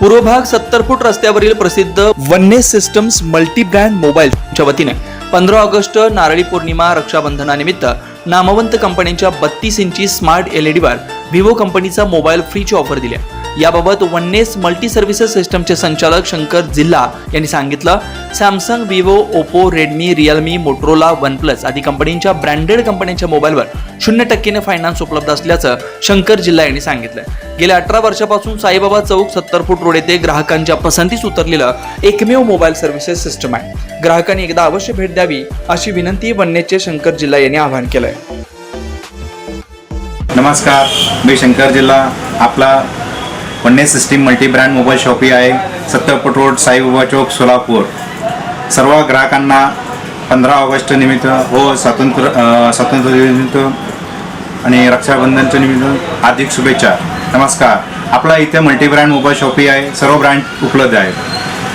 पूर्व भाग सत्तर फूट रस्त्यावरील प्रसिद्ध वन्ने सिस्टम्स मल्टी ब्रँड मोबाईलच्या वतीने पंधरा ऑगस्ट नारळी पौर्णिमा रक्षाबंधनानिमित्त नामवंत कंपन्यांच्या बत्तीस इंची स्मार्ट एल वर व्हिवो कंपनीचा मोबाईल फ्रीची ऑफर दिली आहे. याबाबत वन्नेस मल्टी सर्व्हिसेस सिस्टमचे संचालक शंकर जिल्हा यांनी सांगितलं Samsung Vivo Oppo Redmi Realme Motorola OnePlus आदी कंपनींच्या ब्रँडेड कंपन्यांच्या मोबाईलवर शून्य टक्केने फायनान्स उपलब्ध असल्याचं शंकर जिल्हा यांनी सांगितलं. गेल्या अठरा वर्षापासून साईबाबा चौक सत्तर फूट रोड येथे ग्राहकांच्या पसंतीस उतरलेलं एकमेव मोबाईल सर्व्हिसेस सिस्टम आहे. ग्राहकांनी एकदा अवश्य भेट द्यावी अशी विनंती वन्नेचे शंकर जिल्हा यांनी आवाहन केलंय. नमस्कार मी शंकर जिल्हा आपला पन्ने system multi brand mobile shoppy आहे. सत्यपट रोड साईबाबा चौक सोलापूर. सर्व ग्राहकांना पंधरा ऑगस्ट निमित्त व स्वातंत्र्य स्वातंत्र्यनिमित्त स्वातंत्र्य निमित्त आणि रक्षाबंधनच्या निमित्त हार्दिक शुभेच्छा. नमस्कार. आपला इथे मल्टी ब्रँड मोबाईल शॉपी आहे. सर्व ब्रँड उपलब्ध आहेत.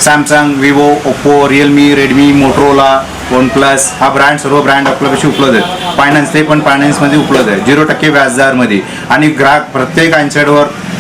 Samsung Vivo Oppo Realme Redmi Motorola OnePlus हा ब्रँड सर्व ब्रँड आपल्यापाशी उपलब्ध आहेत. फायनान्स ते पण फायनान्समध्ये उपलब्ध आहे. झिरो टक्के व्याजदारमध्ये. आणि ग्राहक प्रत्येक अँडसेटवर